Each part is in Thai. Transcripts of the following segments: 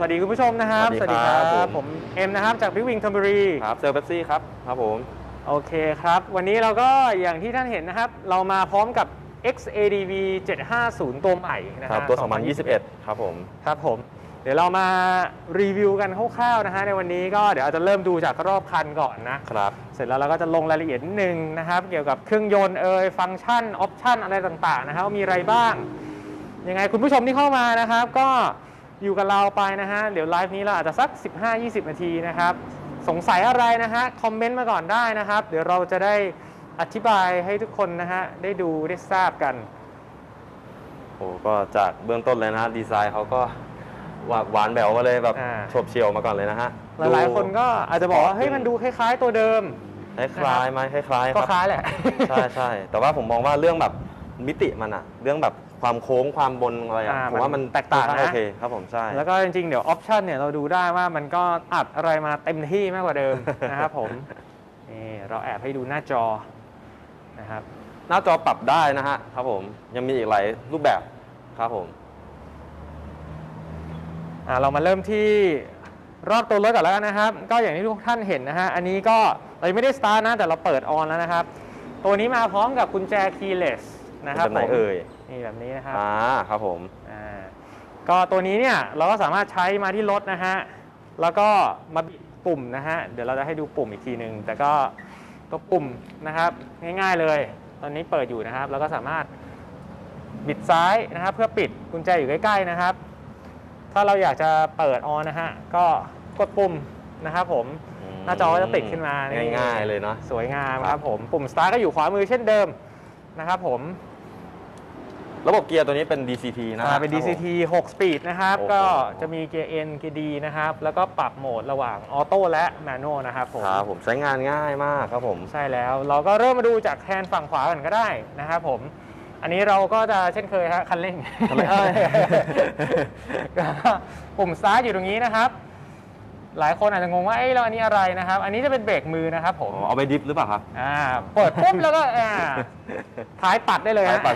สวัสดีคุณผู้ชมนะครับ สวัสดีครับ ผมผมเอ็มนะครับจากพิวิงธนบุรี ครับเซลเบปซี่ครับ ครับผม โอเคครับ วันนี้เราก็อย่างที่ท่านเห็นนะครับ เรามาพร้อมกับ XADV 750 ตัวใหม่นะคครัรับบตัว 2021 ครับผม ครับผม เดี๋ยวเรามารีวิวกันคร่าวๆนะฮะในวันนี้ก็เดี๋ยวอาจจะเริ่มดูจากรอบคันก่อนนะครับ เสร็จแล้วเราก็จะลงรายละเอียดนิดนึงนะครับ เกี่ยวกับเครื่องยนต์เอ่ยฟังก์ชันออปชันอะไรต่างๆนะครับว่ามีอะไรบ้างยังไงคุณผู้ชมที่เข้ามานะครับก็ อยู่กับเราไปนะฮะ เดี๋ยวไลฟ์นี้เราอาจจะสัก 15-20 นาทีนะครับ สงสัยอะไรนะฮะ คอมเมนต์มาก่อนได้นะครับ เดี๋ยวเราจะได้อธิบายให้ทุกคนนะฮะ ได้ดูได้ทราบกัน โอ้ก็จากเบื้องต้นเลยนะฮะดีไซน์เขาก็หวานหวานแบวมาเลยแบบอ่า โฉบเฉียวมาก่อนเลยนะฮะหลายๆคนก็อาจจะบอกว่า เฮ้ยอืมมันดูคล้ายๆตัวเดิม คล้ายๆไหมคล้ายๆคก็รับ คล้ายแหละ ใช่ใช่แต่ว่าผมมองว่าเรื่องแบบมิติมันอะเรื่องแบบ ความโค้งความบนอะไรอะอ่าผมว่ามันมันแตกต่างนะ โอเคครับผมใช่ แล้วก็จริงๆ เดี๋ยวออปชันเนี่ยเราดูได้ว่ามันก็อัดอะไรมาเต็มที่มากกว่าเดิม นะครับผมนี่เราแอบให้ดูหน้าจอนะครับ หน้าจอปรับได้นะฮะครับผมยังมีอีกหลายรูปแบบครับผม อ่าเรามาเริ่มที่รอบตัวรถก่อนแล้วกันนะครับ ก็อย่างที่ทุกท่านเห็นนะฮะอันนี้ก็เรายังไม่ได้สตาร์ทนะแต่เราเปิดออนแล้วนะครับ ตัวนี้มาพร้อมกับกุญแจ keyless นะครับเป็นแบบไหนผมเอ่ย นี่แบบนี้นะครับอ่าครับผมอ่าก็ตัวนี้เนี่ยเราก็สามารถใช้มาที่รถนะฮะแล้วก็มาบิดปุ่มนะฮะเดี๋ยวเราจะให้ดูปุ่มอีกทีหนึ่งแต่ก็ตัวปุ่มนะครับง่ายๆเลย ตอนนี้เปิดอยู่นะครับ แล้วก็สามารถบิดซ้ายนะครับ เพื่อปิดกุญแจอยู่ใกล้ๆนะครับ ถ้าเราอยากจะเปิดออนนะฮะก็กดปุ่มนะครับผมหน้าจอก็จะติดขึ้นมานี่ง่ายๆเลยเนาะสวยงามคครัรับบผมปุ่ม start ก็อยู่ขวามือเช่นเดิมนะครับผม ระบบเกียร์ตัวนี้เป็น DCT นะอ่าฮะเป็นครับผม DCT 6 speed นะครับ โอ้โหก็จะมีเกียร์ N เกียร์ D นะครับ แล้วก็ปรับโหมดระหว่างออโต้และแมนนวลนะครับผมครับผมใช้งานง่ายมากครับผม ใช่แล้วเราก็เริ่มมาดูจากแทนฝั่งขวากันก็ได้นะครับผม อันนี้เราก็จะเช่นเคยฮะคันเร่งคันเร่งเอ้ยก็ปุ่ม start อยู่ตรงนี้นะครับ หลายคนอาจจะงงว่าเอ้ยแล้วอันนี้อะไรนะครับ อันนี้จะเป็นเบรกมือนะครับผมอ๋อเอาไปดิฟหรือเปล่าครับ อ่า เปิดปุ๊บแล้วก็อ่าท้ายปัดได้เลยท้ายฮะปัด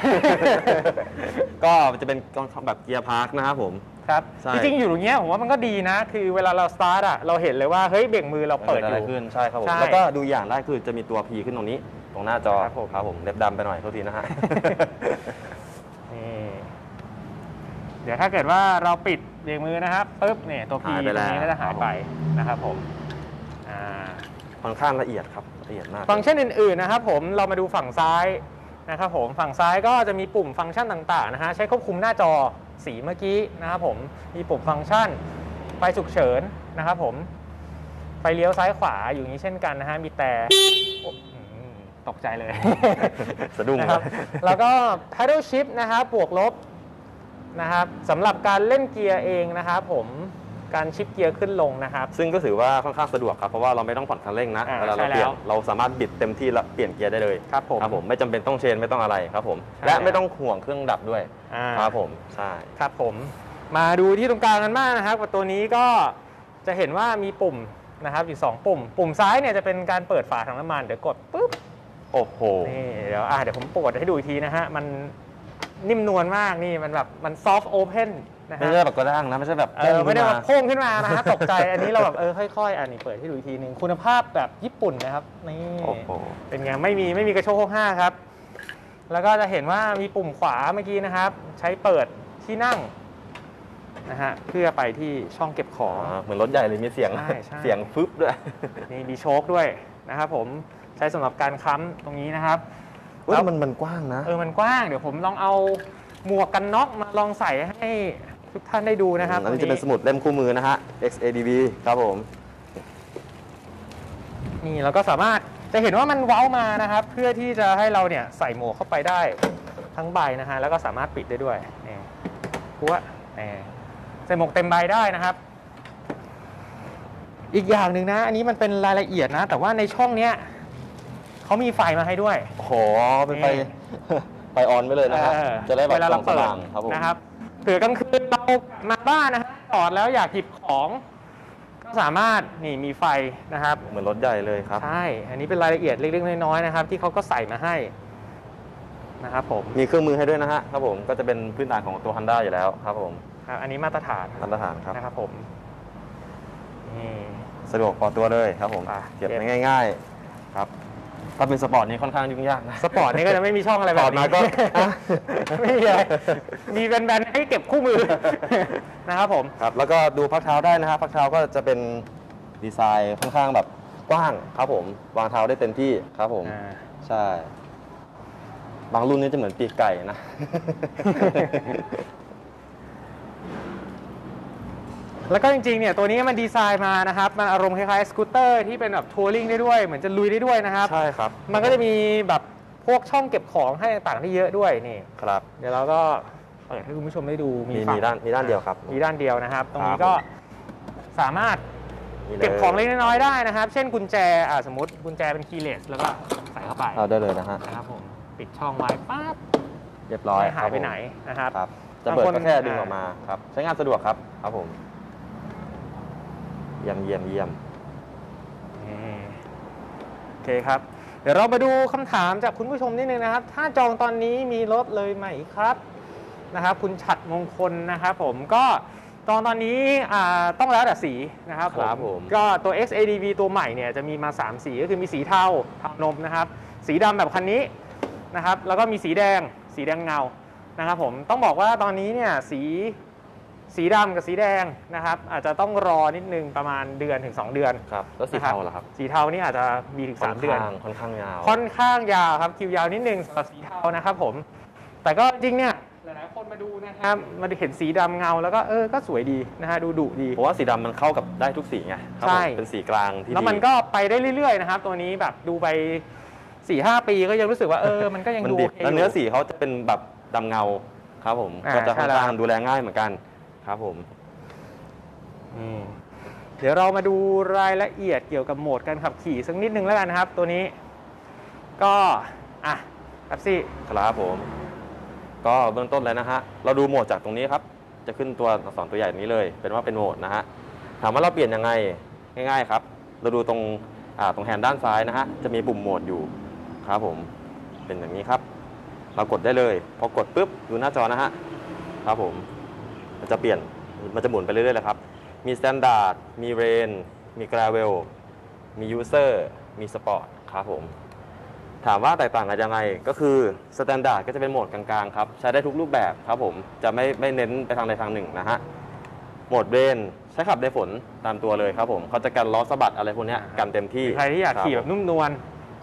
ก็จะเป็นแบบเกียร์พาร์คนะครับผม ครับ ใช่ จริงๆ อยู่ตรงเนี้ยผมว่ามันก็ดีนะ คือเวลาเราสตาร์ทอะเราเห็นเลยว่าเฮ้ยเบรกมือเราเปิดออะไรยู่ขึ้นใช่ครับผมใช่แล้วก็ดูอย่างได้คือจะมีตัว P ขึ้นตรงนี้ ตรงหน้าจอครับผมครับผมเล็บดำไปหน่อยโทษทีนะฮะนี่เดี๋ยวถ้าเกิดว่าเราปิด เบรกมือนะครับปุ๊บเนี่ยตัว P หายตไปรงแล้วนี้ก็จะหายไปนะครับผมอ่าค่อนข้างละเอียดครับละเอียดมากฟังก์ชันอื่นๆนะครับ ผมเรามาดูฝั่งซ้ายนะครับผมฝั่งซ้ายก็จะมีปุ่มฟังก์ชันต่างๆนะฮะใช้ควบคุมหน้าจอสีเมื่อกี้นะครับผมมีปุ่มฟังก์ชันไฟฉุกเฉินนะครับผมไฟเลี้ยวซ้ายขวาอยู่อย่างนี้เช่นกันนะฮะมีแต่โอ้อืมตกใจเลย สะดุ้งนะครับ แล้วก็ paddle shift นะครับบวกลบ นะครับสำหรับการเล่นเกียร์เองนะครับผมการชิปเกียร์ขึ้นลงนะครับ ซึ่งก็ถือว่าค่อนข้างสะดวกครับ เพราะว่าเราไม่ต้องผ่อนคันเร่งนะอ่าเวลาเราใช่เปลี่ยนแล้วเราสามารถบิดเต็มที่แล้วเปลี่ยนเกียร์ได้เลยครับผมครับผมไม่จำเป็นต้องเชนไม่ต้องอะไรครับผมใช่และแล้ว ไม่ต้องห่วงเครื่องดับด้วยอ่าครับผมใช่ครับผม มาดูที่ตรงกลางกันบ้างนะครับกับตัวนี้ก็จะเห็นว่ามีปุ่มนะครับอยู่2ปุ่ม ปุ่มซ้ายเนี่ยจะเป็นการเปิดฝาถังน้ำมันเดี๋ยวกดปุ๊บ โอ้โห นี่เดี๋ยวอะเดี๋ยวผมปวดให้ดูอีกทีนะฮะ มัน นิ่มนวลมากนี่มันแบบมัน soft open นะไม่ฮะ ใช่แบบกระด้างนะไม่ใช่แบบเออไม่ได้ขึ้นแบบโค้งขึ้นมานะฮะ ตกใจอันนี้เราแบบเออค่อยๆ อันนี้เปิดให้ดูอีกทีหนึ่งคุณภาพแบบญี่ปุ่นนะครับนี่โอ้โห เป็นไงไม่มีไม่มีกระโชกโค้งห้าครับ แล้วก็จะเห็นว่ามีปุ่มขวาเมื่อกี้นะครับ ใช้เปิดที่นั่งนะฮะเพื่อไปที่ช่องเก็บขอ๋อองเหมือนรถใหญ่เลยมีเสียง ใช่ใช่ เสียงฟึบด้วย นี่มีโชคด้วยนะครับผมใช้สำหรับการค้ำตรงนี้นะครับ เอ้ยแล้วมันมันกว้างนะ เออมันกว้างเดี๋ยวผมลองเอาหมวกกันน็อกมาลองใส่ให้ทุกท่านได้ดูนะครับอันนี้ตรจะงเป็นสมุดเล่มคู่มือนะฮะ XADV ครับผม นี่เราก็สามารถจะเห็นว่ามันเว้ามานะครับ เพื่อที่จะให้เราเนี่ยใส่หมวกเข้าไปได้ทั้งใบนะฮะแล้วก็สามารถปิดได้ด้วยนี่พัวนี่ใส่หมวกเต็มใบได้นะครับ อีกอย่างหนึ่งนะ อันนี้มันเป็นรายละเอียดนะ แต่ว่าในช่องเนี้ย เขามีไฟมาให้ด้วย โอ้โหเป็นไฟนี่ไฟออนไปเลยนะครับ เออจะได้แบบเวลาส่เราองสเปิดว่างครับผมนะครับเผื่อกลางคืนเรามาบ้านนะฮะจอดแล้วอยากหยิบของ ก็สามารถนี่มีไฟนะครับ เหมือนรถใหญ่เลยครับ ใช่ อันนี้เป็นรายละเอียดเล็กๆน้อยๆนะครับ ที่เขาก็ใส่มาให้นะครับผมมีเครื่องมือให้ด้วยนะฮะครับผมก็จะเป็นพื้นฐานของตัว Honda อยู่แล้วครับผมครับอันนี้มาตรฐานมาตรฐานครับ นะครับผมนี่ สะดวกพอตัวเลยครับผมอะเก็บเก็บได้ง่ายๆครับ ถ้าเป็นสปอร์ตนี่ค่อนข้างยุ่งยากนะ สปอร์ตนี่ก็จะไม่มีช่องอะไรแบบถอดนี้มาก็อะไม่มีอะไรมีแบนๆให้เก็บคู่มือ นะครับผม ครับแล้วก็ดูพักเท้าได้นะครับพักเท้าก็จะเป็นดีไซน์ค่อนข้างแบบกว้างครับผม วางเท้าได้เต็มที่ครับผมอ่าใช่ บางรุ่นนี่จะเหมือนปีกไก่นะ แล้วก็จริงๆเนี่ยตัวนี้มันดีไซน์มานะครับมันอารมณ์คล้ายๆสกูตเตอร์ที่เป็นแบบทัวริงได้ด้วย เหมือนจะลุยได้ด้วยนะครับ ใช่ครับมันก็จะมีแบบพวกช่องเก็บของให้ต่างๆที่เยอะด้วยนี่ ครับ เดี๋ยวเราก็เปิดให้คุณผู้ชมได้ดูมีฝั่มีด้านมีด้านเดียวครับ มีด้านเดียวนะครับ ตรงคนี้รับก็สามารถนี่ลยเก็บของเล็กน้อยๆได้นะครับ เช่นกุญแจอ่าสมมติกุญแจเป็นคีย์เลสแล้วก็ใส่เข้าไปเอาได้เลยนะฮะนะครับผมปิดช่องไว้ปั๊บเรียบร้อยไม่หายครับไปผมไหนนะครับ ครับจะเปิดบางคนก็แค่ดึงอ่าออกมาครับใช้งานสะดวกครับครับผม เยี่ยมเยี่ยมเยี่ยมนี่โอเคครับ เดี๋ยวเรามาดูคำถามจากคุณผู้ชมนิดนึงนะครับ ถ้าจองตอนนี้มีรถเลยไหมครับนะครับ คุณฉัดมงคลนะครับผมก็จองตอนนี้อ่าต้องแล้วแต่สีนะครับครับผม ก็ตัว XADV ตัวใหม่เนี่ยจะมีมา 3 สีก็คือมีสีเทาเทานมนะครับ สีดำแบบคันนี้นะครับ แล้วก็มีสีแดง สีแดงเงานะครับผมต้องบอกว่าตอนนี้เนี่ยสี สีดำกับสีแดงนะครับ อาจจะต้องรอนิดนึงประมาณเดือนถึง 2 เดือนครับแล้วสีนะครัเทาล่ะครับสีเทานี่อาจจะมีถึงค่อน3เดือนข้างค่อนข้างยาว ค่อนข้างยาวครับคิวยาวนิดนึงสำหรับสีเทานะครับผม แต่ก็จริงเนี่ยหลายๆคนมาดูนะครับมาเห็นสีดำเงาแล้วก็เออก็สวยดีนะฮะดูดุดีเพราะว่าสีดำมันเข้ากับได้ทุกสีไงครับใช่ผมเป็นสีกลางที่แล้วมันดี ก็ไปได้เรื่อยๆนะครับ ตัวนี้แบบดูไป4ี่หปีก็ยังรู้สึกว่าเออ มันก็ยังมันดูดิโอบเคแล้วเนื้ออยู่สีเขาจะเป็นแบบดำเงาครับผม อ่าก็จะค่อนใช่แล้วข้างดูแลง่ายเหมือนกัน ครับผมอืมเดี๋ยวเรามาดูรายละเอียดเกี่ยวกับโหมดการขับขี่สักนิดนึงแล้วกันนะครับ ตัวนี้ก็อะครับซี่ครับผม ก็เบื้องต้นเลยนะฮะเราดูโหมดจากตรงนี้ครับ จะขึ้นตัวอักษรตัวใหญ่นี้เลย เป็นว่าเป็นโหมดนะฮะถามว่าเราเปลี่ยนยังไงง่าย ๆครับ เราดูตรงอ่าตรงแฮนด์ด้านซ้ายนะฮะจะมีปุ่มโหมดอยู่ครับผมเป็นอย่างนี้ครับ เรากดได้เลย พอกดปุ๊บดูหน้าจอนะฮะครับผม มันจะเปลี่ยนมันจะหมุนไปเรื่อยๆเลยครับ มี Standard มี Rain มี Gravel มี User มี Sport ครับผม ถามว่าแตกต่างกันยังไงก็คือ Standard ก็จะเป็นโหมดกลางๆครับ ใช้ได้ทุกรูปแบบครับผม จะไม่ไม่เน้นไปทางใดทางหนึ่งนะฮะโหมด Rain ใช้ขับในฝนตามตัวเลยครับผมเขาจะกันล้อสะบัดอะไรพวกเนี้ยกันเต็มที่ใครที่อยากขี่แบบนุ่มนวล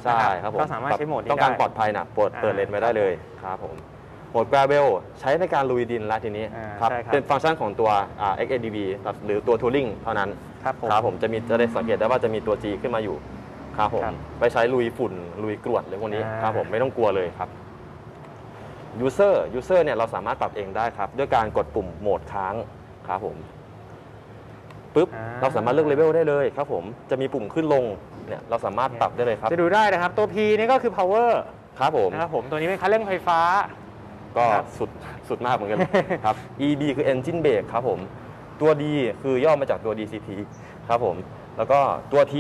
ใช่ครับผมก็สามารถใช้โหมดนี้ต้องการได้ปลอดภัยนะเปิดอ่าเปิดเลนไว้ได้เลยครับผม โหมด Gravel ใช้ในการลุยดินแล้วทีนี้อ่าครับใช่ครับ เป็นฟังก์ชันของตัวอ่า XADV หรือตัว Touring เท่านั้น ครับผม ครับผมจะมีจะได้สังเกตได้ว่าจะมีตัว G ขึ้นมาอยู่ครับผมครับไปใช้ลุยฝุ่นลุยกรวดเลยพวกนี้อ่า ครับผมไม่ต้องกลัวเลยครับ User User เนี่ยเราสามารถปรับเองได้ครับ ด้วยการกดปุ่มโหมดค้างครับผมปุ๊บอ่าเราสามารถเลือกเลเวลได้เลยครับผมจะมีปุ่มขึ้นลงเนี่ยเราสามารถปรับได้เลยครับจะดูได้นะครับ ตัว P นี่ก็คือ power ครับผม นะครับผมตัวนี้เป็นคันเร่งไฟฟ้า ก็ครับสุดสุดมากเหมือนกันครับ EB คือ Engine Brake ครับผม ตัว D คือย่อมาจากตัว DCT ครับผม แล้วก็ตัว T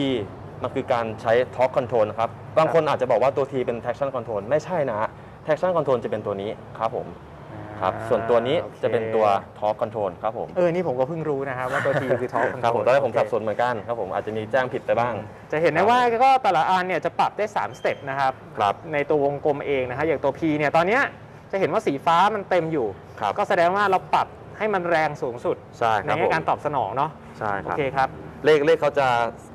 มันคือการใช้ Torque Control นะครับ บางคนอาจจะบอกว่าตัว T เป็น Traction Control ไม่ใช่นะฮะ Traction Control จะเป็นตัวนี้ครับผมครับส่วนตัวนี้โอคจะเป็นตัว Torque Control ครับผมเออนี่ผมก็เพิ่งรู้นะครับว่าตัว T คือ top ครับผมตอนแรกผมโอเคสับสนเหมือนกันครับผมอาจจะมีแจ้งผิดไปบ้าง จะเห็นได้ว่าก็แต่ละอันเนี่ยจะปรับได้ 3 สเต็ปนะครับครับในตัววงกลมเองนะฮะอย่างตัว P เนี่ยตอนเนี้ย จะเห็นว่าสีฟ้ามันเต็มอยู่ ครับก็แสดงว่าเราปรับให้มันแรงสูงสุดใช่คในรับแง่ผมการตอบสนองเนาะใช่คโอรับ เคครับเลขเลขเขาจะ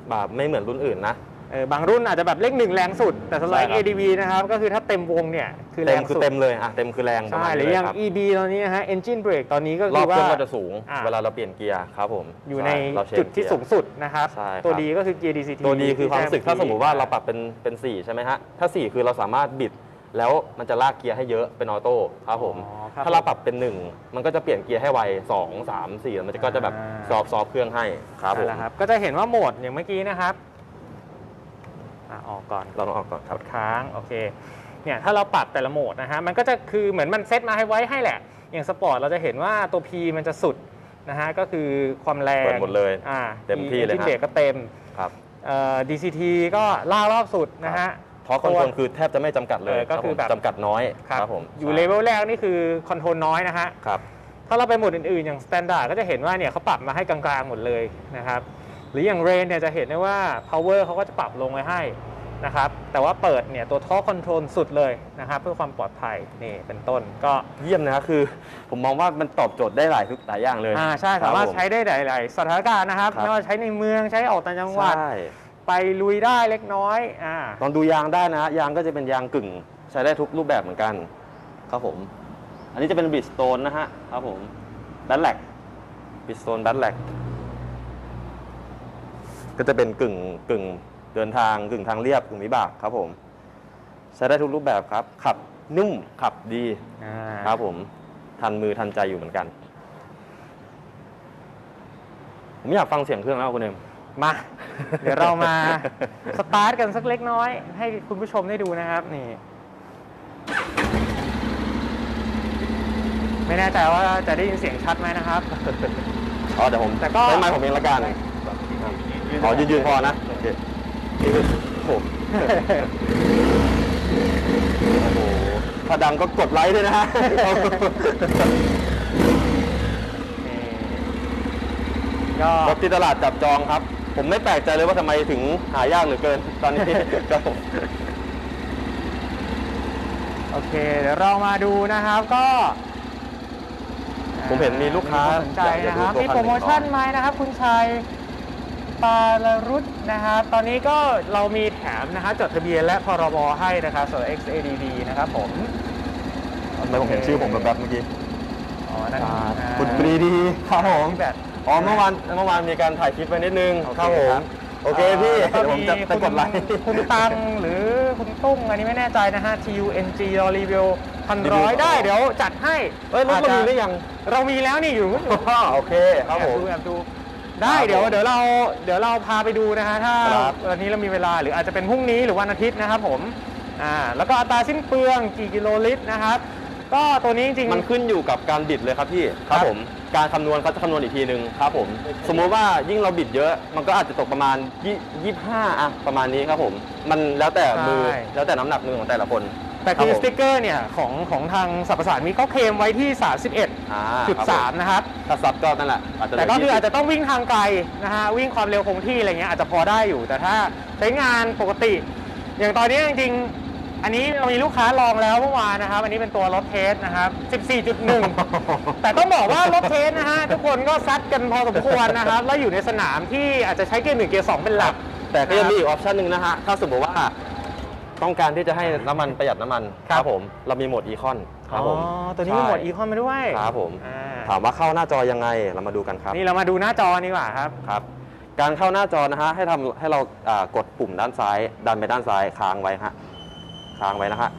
แบบไม่เหมือนรุ่นอื่นนะ เออบางรุ่นอาจจะแบบเลขหนึ่งแรงสุด แต่สำหรับ ใช่ครับ ADV นะครับ ก็คือถ้าเต็มวงเนี่ยคือแรเต็มงคือสุด เต็มเลยอะเต็มคือแรงประใช่ มาณหรืนี้อเลอยย่างครับ EB ตอนนี้นะฮะ engine brake ตอนนี้ก็รคืออบว่าเครื่องก็จะสูง อ่าเวลาเราเปลี่ยนเกียร์ครับผมอยู่ในช่เราเชนจุดที่เกียร์ สูงสุดนะครับ ใช่ครับ ตัวดีก็คือเกียร์ DCT ตัวดีคือความรู้สึกที่ถ้าแจ้งสมมติว่าทีเราปรับเป็นเป็น 4 ใช่ไหมฮะ ถ้า 4 คือเราสามารถบิด แล้วมันจะลากเกียร์ให้เยอะเป็นออโต้ครับผม อ๋อครับถ้าเราปรับเป็น 1 มันก็จะเปลี่ยนเกียร์ให้ไว 2 3 4แล้วมันจะก็จะแบบอ่า ซอฟซอฟเครื่องให้ครับผนั่นมแหละครับ ก็จะเห็นว่าโหมดอย่างเมื่อกี้นะครับอะออกก่อน เราลองออกก่อนคกรับดค้างโอเคเนี่ยถ้าเราปรับแต่ละโหมดนะฮะมันก็จะคือเหมือนมันเซตมาให้ไว้ให้แหละ อย่างสปอร์ตเราจะเห็นว่าตัว P มันจะสุดนะฮะก็คือความแรงเปิดหมดเลยอ่าเต็มที่เลยที่ฮะเบรกก็เต็มครับ เอ่อ DCT ก็ล่ากรอบสุดนะฮะ ทอคอนโทรลคือแทบจะไม่จำกัดเลยเออก็คือรับผมแบบ จำกัดน้อยครับผมอยู่เลเวลแรกนี่คือคอนโทรลน้อยนะฮะ ครับ ถ้าเราไปโหมดอื่นๆ อย่าง Standard ก็จะเห็นว่าเนี่ยเขาปรับมาให้กลางๆ หมดเลยนะครับ หรืออย่าง Rain เนี่ยจะเห็นได้ว่า Power เขาก็จะปรับลงไว้ให้นะครับ แต่ว่าเปิดเนี่ยตัว Torque Control สุดเลยนะครับ เพื่อความปลอดภัยนี่เป็นต้นก็เยี่ยมนะครับคือ ผมมองว่ามันตอบโจทย์ได้หลายทุกหลายอย่างเลยอ่าใช่คสาบมารถผ ใช้ได้หลายๆสถานการณ์นะครับครับ ไม่ว่าใช้ในเมืองใช้ออกต่างจังหวัด ใช่ ไปลุยได้เล็กน้อยอ่าลองดูยางได้นะฮะยางก็จะเป็นยางกึ่ง ใช้ได้ทุกรูปแบบเหมือนกัน ครับผม อันนี้จะเป็นบิสโตนนะฮะครับผมแบทแลกบิสโตนแบทแลกก็จะเป็นกึ่งกึ่งเดินทางกึ่งทางเรียบกึ่งวิบากครับผม ใช้ได้ทุกรูปแบบครับ ขับนุ่มขับดีอ่าครับผมทันมือทันใจอยู่เหมือนกัน ผมอยากฟังเสียงเครื่องแล้วคุณเอ็ม มา เดี๋ยวเรามาสตาร์ทกันสักเล็กน้อย ให้คุณผู้ชมได้ดูนะครับ นี่ ไม่แน่ใจว่าจะได้ยินเสียงชัดไหมนะครับ อ๋อเดี๋ยวผมแต่ก็ ใช้ไม้ผมเองละกันอ๋อยืนยืนๆพอนะโอเคโอ้โหโอ้โหถ้าดังก็กดไลค์ด้วยนะฮะ นี่ก็ รถที่ตลาดจับจองครับ ผมไม่แปลกใจเลยว่าทำไมถึงหายากเหลือเกิน ตอนนี้ ครับผม โอเค เดี๋ยวเรามาดูนะครับก็ผมเห็นมีลูกค้ามีนสนใจอยากนะครับจะดูตัวมีคันโปรโมชั่นหนึ่งก่อนไหมนะครับ คุณชัยปาลรุตนะครับตอนนี้ก็เรามีแถมนะครับจดทะเบียนและพรบให้นะครับสำหรับ XADD นะครับผมทำไมผมเห็นชื่อผมแบบๆเมื่อกี้อ๋อนั่นอ่าอ่าคุณปรีดีครับผม แบบ อ๋อเมื่อวานเมื่อวานมีการถ่ายคลิปไว้นิดนึงโอเคครับผครัมบโอเคพี่แล้วก็เดี๋ยวผมจะมีจะกดไลค์คุณคุณตังหรือคุณตุ้งอันนี้ไม่แน่ใจนะฮะ TUNG เรารีวิวพันรีวิร้อวยได้ต่อเดี๋ยวจัดให้เอ้ยรถอาจเราจะมีหรือยังเรามีแล้วนี่อยู่โอเคครับผมแอบดูแอบดูได้ครับเดี๋ยวผมเดี๋ยวเราเดี๋ยวเราพาไปดูนะฮะถ้าครับวันนี้เรามีเวลาหรืออาจจะเป็นพรุ่งนี้หรือวันอาทิตย์นะครับผมอ่าแล้วก็อัตราสิ้นเปลืองกี่กิโลลิตรนะครับ ก็ตัวนี้จริงๆมันขึ้นอยู่กับการบิดเลยครับพี่ครับผมการคำนวณเขาจะคำนวณอีกทีหนึ่งครับผม สมมุติว่ายิ่งเราบิดเยอะ มันก็อาจจะตกประมาณยี่ห้าอะประมาณนี้ครับผม มันแล้วแต่มือใช่ แล้วแต่น้ำหนักมือของแต่ละคนแต่ครับคือผมสติ๊กเกอร์เนี่ยของของทางสรรพสานมิตรเขาเคลมไว้ที่ อ่าครับผม31.3 นะครับ ถ้าซับก็นั่นแหละอาจจะแต่ก็คืออาจจะจะต้องวิ่งทางไกลนะฮะวิ่งความเร็วคงที่อะไรเงี้ยอาจจะพอได้อยู่ แต่ถ้าใช้งานปกติ อย่างตอนนี้จริงๆ อันนี้เรามีลูกค้าลองแล้วเมื่อวานนะครับ อันนี้เป็นตัวรถเทสนะครับ 14.1 แต่ต้องบอกว่ารถเทสนะฮะทุกคนก็ซัดกันพอสมควรนะครับ แล้วอยู่ในสนามที่อาจจะใช้เกียร์หนึ่งเกียร์สองเป็นหลัก แต่ก็ยังมีอีกออปชันหนึ่งนะฮะ ถ้าสมมติว่าต้องการที่จะให้น้ำมันประหยัดน้ำมันครับผม เรามีโหมดอีคอนครับผมอ๋อตัวนี้มีโหมดอีคอนมาด้วยครับผมอ่าถามว่าเข้าหน้าจอยังไงเรามาดูกันครับ นี่เรามาดูหน้าจอดีกว่าครับครับการเข้าหน้าจอนะฮะให้ทำให้เราอ่ากดปุ่มด้านซ้าย ดันไปด้านซ้ายค้างไว้ฮะ ค้างไว้นะฮะ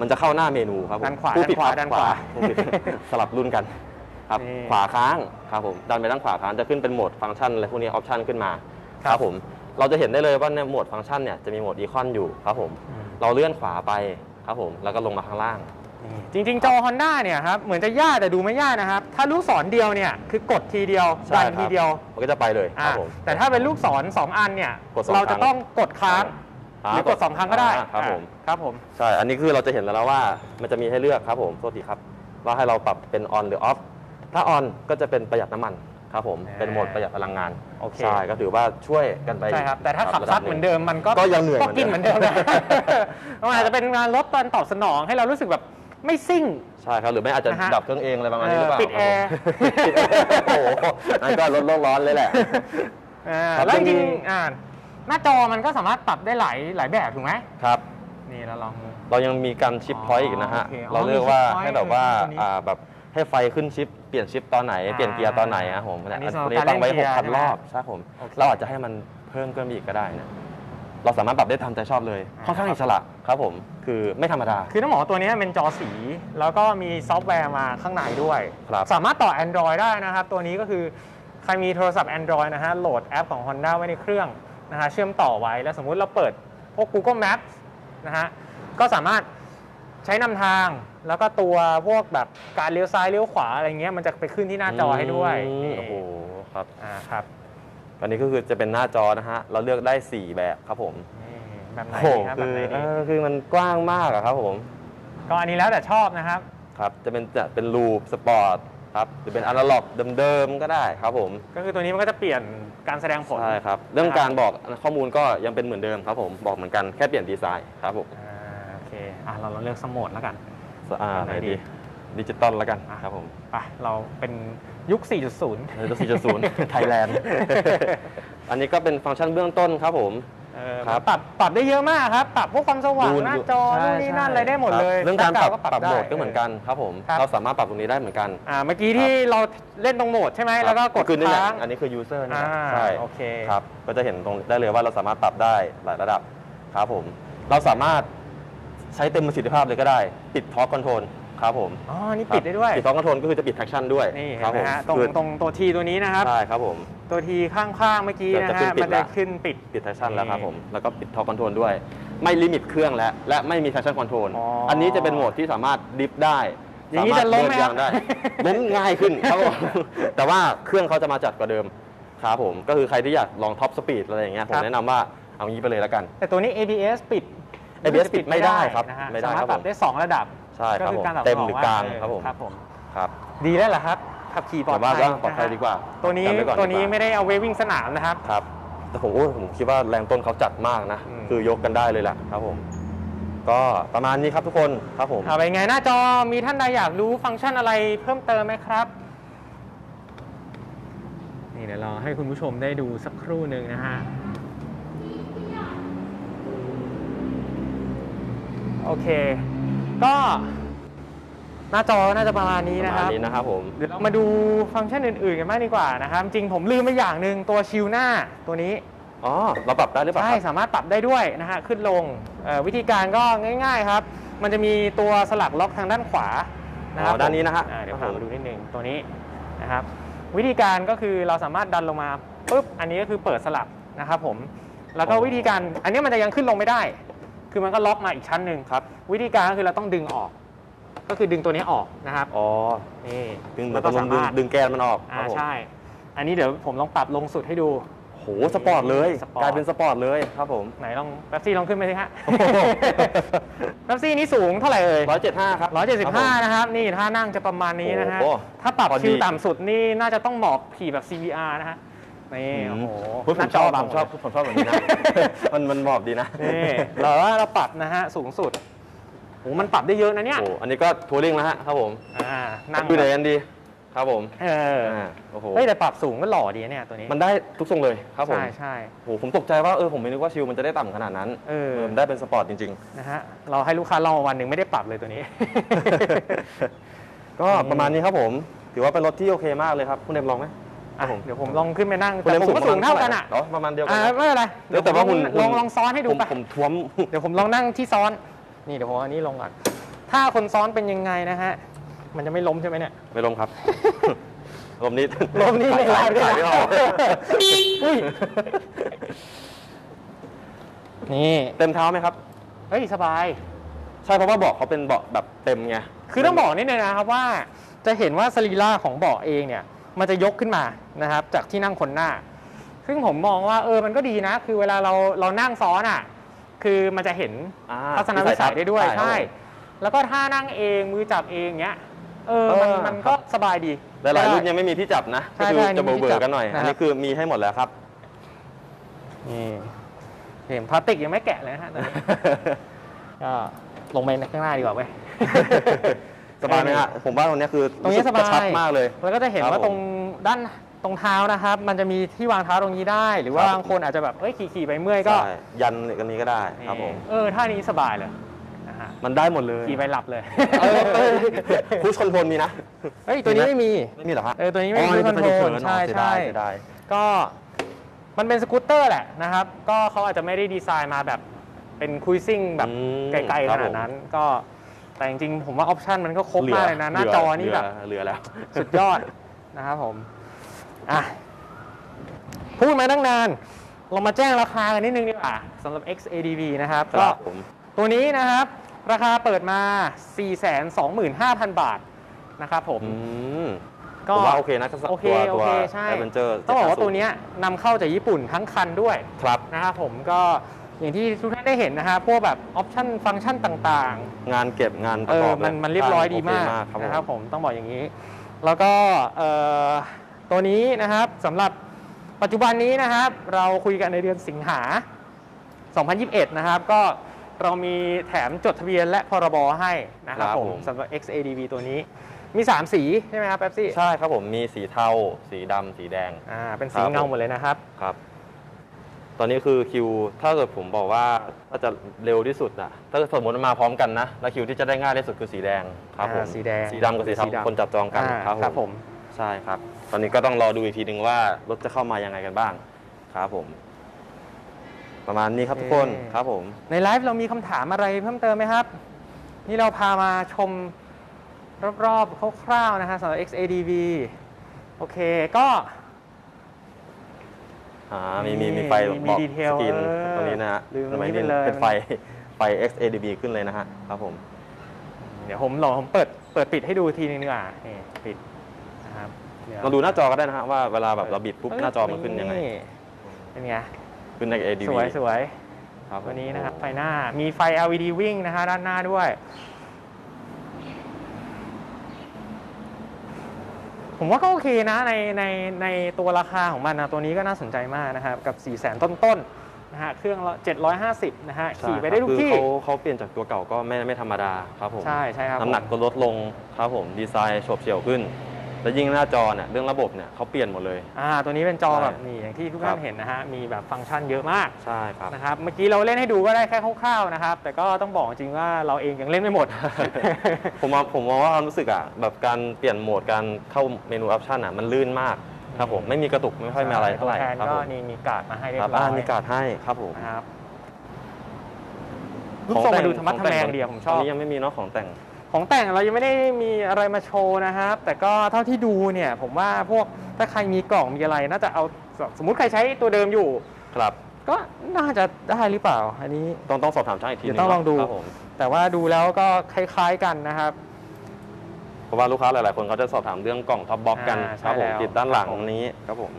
มันจะเข้าหน้าเมนูครับผมด้านขวาผู้ผิด้านขวาครับด้านขวา ผู้ผิดสลับรุ่นกัน ครับ นี่ขวาค้างครับผมดันไปด้านขวาค้างจะขึ้นเป็นโหมดฟังก์ชันอะไรพวกนี้ออปชันขึ้นมาครับผม เราจะเห็นได้เลยว่าในโหมดฟังก์ชันเนี่ยจะมีโหมดอีคอนอยู่ครับผม อืม เราเลื่อนขวาไปครับผมแล้วก็ลงมาข้างล่าง จริง ๆ จอ Honda เนี่ยครับเหมือนจะยากแต่ดูไม่ยากนะครับ ถ้าลูกศรเดียวเนี่ยคือกดทีเดียวใช่ดันครับ ทีเดียวมันก็จะไปเลยคอ่ารับผม แต่ถ้าเป็นลูกศร2อันเนี่ยกดสองเราจะครั้งต้องกดค้างอ่า หรือกด2ครั้งก็ได้อ่าครับผมอ่าครับผม ใช่ อันนี้คือเราจะเห็นแล้วว่ามันจะมีให้เลือกครับผมโทษทีครับว่าให้เราปรับเป็นออนหรือออฟ ถ้าออนก็จะเป็นประหยัดน้ำมันครับผม อ่าเป็นโหมดประหยัดพลังงานโอเค ใช่ก็ถือว่าช่วยกันไปใช่ครับ แต่ถ้าขับระซัดหเหมือนงเดิมมันก็ก็ยังเหนื่อยก็กินเหเหมืมืออนนเดิเดิมมนะ มันอาจจะเป็นงานลดตอนตอบสนองให้เรารู้สึกแบบไม่ซิ่ง ใช่ครับ หรือไม่อาจจะนะฮะดับเครื่องเองอะไรประมาณนี้หรือเปล่าเออปิดแอร์ปิดแอร์โอ้โหนั่นก็ลดโลกร้อนเลยแหละ อ่าครับแล้วจจะมีริงๆอ่า หน้าจอมันก็สามารถปรับได้หลายหลายแบบถูกไหมครับ นี่เราลอง เรายังมีการชิปอ๋อพอยต์อีกนะฮะโอเคอ๋อเราเลือกว่ามี shift point ให้แบบว่าตัวนี้อ่าแบบให้ไฟขึ้นชิป เปลี่ยนชิปตอนไหนเปลี่ยนเกียร์ตอนไหนอะผมอันนี้เยสำหรับนี้ตั้งไว้การเล่นเกียร์6,000ใช่ไหมรอบใช่ผม โอเคเราอาจจะให้มันเพิ่มขึ้นไปอีกก็ได้นะ เราสามารถปรับได้ตามใจชอบเลย อ่า ค่อนข้างอิสระครับผม คือไม่ธรรมดา คือต้องบอกว่าตัวนี้เป็นจอสี แล้วก็มีซอฟต์แวร์มาข้างในด้วย ครับ สามารถต่อ Android ได้นะครับ ตัวนี้ก็คือใครมีโทรศัพท์ Android นะฮะ โหลดแอปของ Honda ไว้ในเครื่อง นะฮะเชื่อมต่อไว้แล้วสมมุติเราเปิดพวก Google Maps นะฮะก็สามารถใช้นำทางแล้วก็ตัวพวกแบบการเลี้ยวซ้ายเลี้ยวขวาอะไรเงี้ยมันจะไปขึ้นที่หน้าจอให้ด้วยอืมนี่โอ้โหครับอ่าครับอันนี้ก็คือจะเป็นหน้าจอนะฮะเราเลือกได้ 4 แบบครับผมนี่แบบไหนโอ้โหดีครับแบคืบอไหนเอดีอคือมันกว้างมากอะครับผม ก็อันนี้แล้วแต่ชอบนะครับครับจะเป็นจะเป็นรูปสปอร์ตครับหรือเป็นอนาล็อกเดิมๆก็ได้ครับผม ก็คือตัวนี้มันก็จะเปลี่ยน การแสดงผล ใช่ครับ เรื่องนะครับการบอกข้อมูลก็ยังเป็นเหมือนเดิมครับผม บอกเหมือนกันแค่เปลี่ยนดีไซน์ครับผม อ่าโอเคอะเราลองเลือกสโหมดแล้วกัน อ่าอันไหไหนนดีดีดิจิตอลแล้วกันอะ ครับผมไปเราเป็นยุค 4.0เออตัว4.0 ไทยแลนด์ อันนี้ก็เป็นฟังก์ชันเบื้องต้นครับผม เออครับ ปรับปรับได้เยอะมากครับ ปรับพวกความสว่างดูหน้าจอใช่นู่นนี่นั่นใช่อะไรได้หมดคบเลยเรื่องการปรับแบ็คปรับได้โหมดก็เหมือนกันครับผม ครับ เราสามารถปรับตรงนี้ได้เหมือนกันอ่าเมื่อกี้ที่เราเล่นตรงโหมดใช่ไหมแล้วก็กดคือนี่แหละค้างอันนี้คือ user นี่แหละอ่าใช่โอเค ครับ ก็จะเห็นตรงได้เลยว่าเราสามารถปรับได้หลายระดับครับผม เราสามารถใช้เต็มประสิทธิภาพเลยก็ได้ ปิดทอ r c คอนโทรลครับผมอ๋อ นี่ปิดได้ด้วย ปิดทอ r c คอนโทรลก็คือจะปิด traction ด้วยนี่คเห็รันไหมผมฮะตรงคือตรงตัวทีตัวนี้นะครับ ใช่ครับผม ตัวทีข้างๆเมื่อกี้จะนะจะขึ้ฮะนปิดมันจะละขึ้นปิด ปิด traction แล้วครับนี่ผม แล้วก็ปิดทอ r c คอนโทรลด้วย ไม่ลิมิตเครื่องและและไม่มี traction control อ๋ออัอันนี้จะเป็นโหมดที่สามารถดิฟได้อย่างนี้สรถจะล้มไหมเดินยางครับได้ล้มง่ายขึ้นครับผมแต่ว่าเครื่องเขาจะมาจัดกว่าเดิมครับผม ก็คือใครที่อยากลองท็อปสปีดอะไรอย่างเงี้ย ผครัมบ แนะนำว่าเอางี้ไปเลยแล้วกัน แต่ตัวนี้ ABS ปิด ABS ปิดไม่ได้ครับนะฮะไม่ได้สามารถครับปรับผม ได้ 2 ระดับ ใช่ครับก็คืผมการตอบเต็มสนงหรือว่กลางเออครับผมครับผม ครับดีแล้วเหรอครับขับขี่ปลอดแต่ว่าภัยก็ปลอดภัยดีกว่าตัวนี้จำไว้ก่อนตัวนี้ดีกว่าไม่ได้เอาไว้วิ่งสนามนะครับครับแต่ผมโอ้ยผมคิดว่าแรงต้นเขาจัดมากนะอืมคือยกกันได้เลยแหละครับผม ก็ประมาณนี้ครับทุกคนครับผมเอาไปนไงหน้าจอมีท่านใดอยากรู้ฟังก์ชันอะไรเพิ่มเติมไหมครับนี่เดี๋ยวเราให้คุณผู้ชมได้ดูสักครู่หนึ่งนะฮะโอเค ก็หน้าจอน่าจะประมาณนี้ประนะคมาณรับ นี้นะครับผม เดี๋ยวเรามาดูฟังก์ชันอื่นๆกันบ้างดีกว่านะครับ จริงผมลืมไปอย่างหนึ่งตัวชิลหน้าตัวนี้ อ๋อ เราปรับได้หรือเปล่าใช่ครับ สามารถปรับได้ด้วยนะฮะ ขึ้นลงเอ่อวิธีการก็ง่ายๆครับ มันจะมีตัวสลักล็อกทางด้านขวานะครัอ๋อด้านนี้นะฮะอ่าเดี๋ยวครัพาบผมมาดูนิดนึงตัวนี้นะครับ วิธีการก็คือเราสามารถดันลงมาปุ๊บอันนี้ก็คือเปิดสลักนะครับผมแล้วก็วิธีการอันนี้มันจะยังขึ้นลงไม่ได้ คือมันก็ล็อกมาอีกชั้นหนึ่งครับ วิธีการก็คือเราต้องดึงออก ก็คือดึงตัวนี้ออกนะครับอ๋อนี่ดึงเหมืแล้อนวก็ตรงสาดึงมารถดึงแกนมันออกคอ่ารับผมใช่ อันนี้เดี๋ยวผมลองปรับลงสุดให้ดูโหสปอร์ตเลยสปอร์ตกลายเป็นสปอร์ตเลยครับผมไหนลองแป๊บซี่ลองขึ้นไปสิฮะโอ้โหแป๊บซี่นี้สูงเท่าไหร่เอ่ยร้อยเจ็ดห้าครับ175นะครับนี่ถ้านั่งจะประมาณนี้นะฮะโอ้โหถ้าปรับพอดีชิลต่ำสุดนี่น่าจะต้องหมอบขี่แบบ CBR นะฮะ นี่อืมโอ้โหเฮ้ยผมชอบผมชอบผมชอบแบบนี้นะ มันมันเหมาะดีนะนี่เราว่าเราปรับนะฮะสูงสุดโอ้โหมันปรับได้เยอะนะเนี่ยโอ้อันนี้ก็ทัวริงแล้วฮะครับผมอ่านั่งดูไหนกันดี ครับผมเอออ่าโอ้โหเฮ้ยแต่ปรับสูงก็หล่อดีนะเนี่ยตัวนี้มันได้ทุกทรงเลยครับผมใช่ใช่โอ้โหผมตกใจว่าเออผมไม่นึกว่าชิลมันจะได้ต่ำขนาดนั้นเออเออมันได้เป็นสปอร์ตจริงนะฮะเราให้ลูกค้าลองมาวันหนึ่งไม่ได้ปรับเลยตัวนี้ ๆ ก็ประมาณนี้ครับผม ถือว่าเป็นรถที่โอเคมากเลยครับ คุณเอ็มลองไหม อะเดี๋ยวผมลองขึ้นไปนั่งคุณแต่เอ็มผมก็สูงเท่ากันอะเนาะประมาณเดียวกัอ่านนะไม่เป็นไรเดี๋ยวแต่ว่าผมหุ่นลองลองซ้อนให้ดูผมปะผมท้วมเดี๋ยวผมลองนั่งที่ซ้อน นี่เดี๋ยวผมเอาอันนี้ลงก่อนถ้าคนซ้อนเป็นยังไงนะฮะมันจะไม่ล้มใช่ไหมเนี่ยไม่ลมครับลมนี้ลมนี่ไม่แรงด้วยถ่ายไม่ออกอุ้ยนี่เต็มเท้าไหมครับเฮ้ยสบาย ใช่เพราะว่าเบาะเขาเป็นเบาะแบบเต็มไงคือต้องบอกนิดนึงนะครับว่าจะเห็นว่าสรีระของเบาะเองเนี่ย มันจะยกขึ้นมานะครับ จากที่นั่งคนหน้า ซึ่งผมมองว่าเออมันก็ดีนะ คือเวลาเราเรานั่งซ้อนอะ คือมันจะเห็นอ่าทัศนวิสัยได้ด้วยครับใช่ผมแล้วก็ถ้านั่งเองมือจับเองเงี้ยเออมันเออมันก็สบายดีหลายๆรุ่นยังไม่มีที่จับนะใช่ก็คือใช่จะมีที่เบอจับร์ๆกันหน่อยนะครับอันนี้คือมีให้หมดแล้วครับนี่เห็นพลาสติกยังไม่แกะเลยนะฮะตอนนี้ก็ลงไปข้างหน้าดีกว่าเว้ย สบายไหมฮะผมว่าตรงเนี้ยคือตรงนี้สบายกระชับมากเลยแล้วก็จะเห็นครับว่าตรงผมด้านตรงเท้านะครับ มันจะมีที่วางเท้าตรงนี้ได้ หรือว่าครับบางคนอาจจะแบบเอ้ยขี่ๆไปเมื่อยก็ ใช่ยันกันนี้ก็ได้ครับผมเออท่านี้สบายเลยนะฮะมันได้หมดเลยขี่ไปหลับเลยเออเออพุชคอนโทรลมีนะ เฮ้ยตัวนี้ไม่มี ไม่มีเหรอฮะเออตัวนี้ไม่มีอ๋อคอนโทรเป็ลฉุกเฉินใช่อ๋อเสียใช่ดายเสียดายก็มันเป็นสกูตเตอร์แหละนะครับ ก็เขาอาจจะไม่ได้ดีไซน์มาแบบเป็นคุยซิ่งแบบอืมไกลๆคขรับผมนาดนั้นก็ แต่จริงๆผมว่าออปชันมันก็ครบเหลืมากเลยนะหน้าจอนี่แบบเหลือแล้วสุดยอดนะครับผมอะพูดมาตั้งนาน เรามาแจ้งราคากันนิดนึงดีกว่าสำหรับ XADV นะครับคก็รับผมตัวนี้นะครับ ราคาเปิดมา 425,000 บาทนะครับผมอืมก็ผมว่าโอเคนะตัวโอเคตัวโอเคใช่แอดเวนเจอร์ต้องบอกว่าตัวเนี้ยนำเข้าจากญี่ปุ่นทั้งคันด้วยครับนะครับผมก็ อย่างที่ทุกท่านได้เห็นนะฮะพวกแบบออปชั่นฟังก์ชันต่างงานเก็บงานๆปเอระกออบมันมันเรียบร้อยดีมากโอเคครับผมนะครับผมต้องบอกอย่างนี้ แล้วก็เอ่อตัวนี้นะครับสำหรับปัจจุบันนี้นะครับเราคุยกันในเดือนสิงหา 2021 นะครับก็เรามีแถมจดทะเบียนและพรบให้นะครับครับผมผม สำหรับ XADV ตัวนี้มี 3 สีใช่ไหมครับแป๊บซี่ใช่ครับผมมีสีเทา สีดำสีแดง อ่าเป็นสีครับเงาผมหมดเลยนะครับ ครับ ตอนนี้คือคิว ถ้าเกิดผมบอกว่าถ้าจะเร็วที่สุดอะถ้าเกิดสมมติมันมาพร้อมกันนะ แล้วคิวที่จะได้ง่ายที่สุดคือสีแดงครับผมอ่าสีแดงสีดำกับสีสีเทาดำคนจับจองกันอ่าครับครับผผมม ใช่ครับ ตอนนี้ก็ต้องรอดูอีกทีหนึ่งว่ารถจะเข้ามายังไงกันบ้างครับผม ประมาณนี้ครับทุกคนโอเค ครับผม ในไลฟ์เรามีคำถามอะไรเพิ่มเติมไหมครับ นี่เราพามาชมรอบๆคร่าวๆนะฮะสำหรับ XADV โอเค ก็ อ่ามีมีนี่มีไฟมีบอกดีเทลสกรีนเออตรงนี้นะฮะลืมสมัยตรงนี้นี้ไปเลย เป็นไฟไฟ XADB ขึ้นเลยนะฮะครับผมเดี๋ยวผมลองผมเปิดเปิดปิดให้ดูทีนึงดีกว่านี่ปิดนะครับดี๋ยวเราดูหน้าจอก็ได้นะฮะว่าเวลาแบบเราบิดปุ๊บหน้าจอมันขึ้นยังไงเป็นไงขึ้นใน ADB สวยสวยครับผมวันนี้นะครับไฟหน้ามีไฟ LED วิ่งนะฮะด้านหน้าด้วย ผมว่าก็โอเคนะในในในตัวราคาของมันนะตัวนี้ก็น่าสนใจมากนะครับ กับ 4 0 0 0 0 0ต้นๆนะฮะเครื่องละ750นะฮะใช่ขี่ไปได้ทุกครับที่ คือเขาเขาเปลี่ยนจากตัวเก่าก็ไม่ไม่ธรรมดาครับผมใช่ใช่ครับ น้ำหนักผมก็ลดลงครับผมดีไซน์โฉบเฉี่ยวขึ้น แล้วยิ่งหน้าจอเนี่ยเรื่องระบบเนี่ยเขาเปลี่ยนหมดเลย อ่าตัวนี้เป็นจอใช่แบบนี่อย่างที่ทุกท่าครันบเห็นนะฮะมีแบบฟังก์ชันเยอะมากใช่ครับ นะครับเมื่อกี้เราเล่นให้ดูก็ได้แค่คร่าวๆนะครับ แต่ก็ต้องบอกจริงว่าเราเองยังเล่นไม่หมด ผมว่าผมมองว่าความรู้สึกอะแบบการเปลี่ยนโหมดการเข้าเมนูออปชันอะมันลื่นมากครับผมไม่มีกระตุกไม่ค่อยมีอะไรเท่าไหร่ตัวแทนครับก็ผมนี่มีการ์ดมาให้เรียครับบร้อ่าอยมีการ์ดให้ครับผมนะครับรูปทรงมาดูธรรมะทแมงเดียวผมชอบตอนนี้ยังไม่มีเนาะของแต่ง ของแต่งเรายังไม่ได้มีอะไรมาโชว์นะครับ แต่ก็เท่าที่ดูเนี่ยผมว่าพวกถ้าใครมีกล่องมีอะไร น่าจะเอาสมมุติใครใช้ตัวเดิมอยู่ ครับ ก็น่าจะได้หรือเปล่า อันนี้ต้องต้องสอบถามช่างอีกทีหนึเดี๋ยวต้องลองดู ครับผมแต่ว่าดูแล้วก็คล้ายๆกันนะครับ เพราะว่าลูกค้าหลาย ๆ คนเขาจะสอบถามเรื่องกล่องท็อปบ็อกกันอ่าใช่ครับผมแล้ว ติดด้านหลังครับผมนี้ครับผม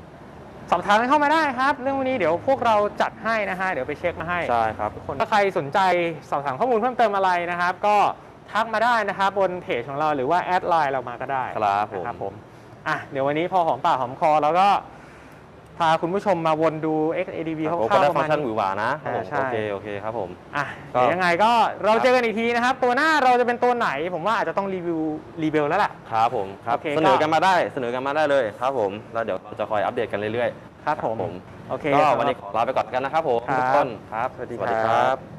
สอบถามกันเข้ามาได้ครับ เรื่องพวกนี้เดี๋ยวพวกเราจัดให้นะฮะเดี๋ยวไปเช็คมาให้ ใช่ครับทุกคนถ้าใครสนใจสอบถามข้อมูลเพิ่มเติมอะไรนะครับ ก็ ทักมาได้นะครับบนเพจของเราหรือว่าแอดไลน์เรามาก็ได้ครับผม นะครับผมอะเดี๋ยววันนี้พอหอมปากหอมคอแล้วก็พาคุณผู้ชมมาวนดู XADV คโอ้ร่าก็วได้ๆประฟังมาณก์ชันหวืนี้ อหวานะครับผมอ่าใช่ โอเคโอเคครับผม อะก็ เดี๋ยวยังไงก็เราครับเจอกันอีกทีนะครับ ตัวหน้าเราจะเป็นตัวไหน ผมว่าอาจจะต้องรีวิวรีเบลแล้วล่ะ ครับผมครับ โอเคเสนอก็กันมาได้เสนอกันมาได้เลยครับผมแล้วเดี๋ยวเราจะคอยอัปเดตกันเรื่อยๆครับผมผม โอเคก็สำหรับวันนี้ขอลาไปก่อนกันนะครับผมครับทุกคนครับ สวัสดีสวัสดีคครัรับบ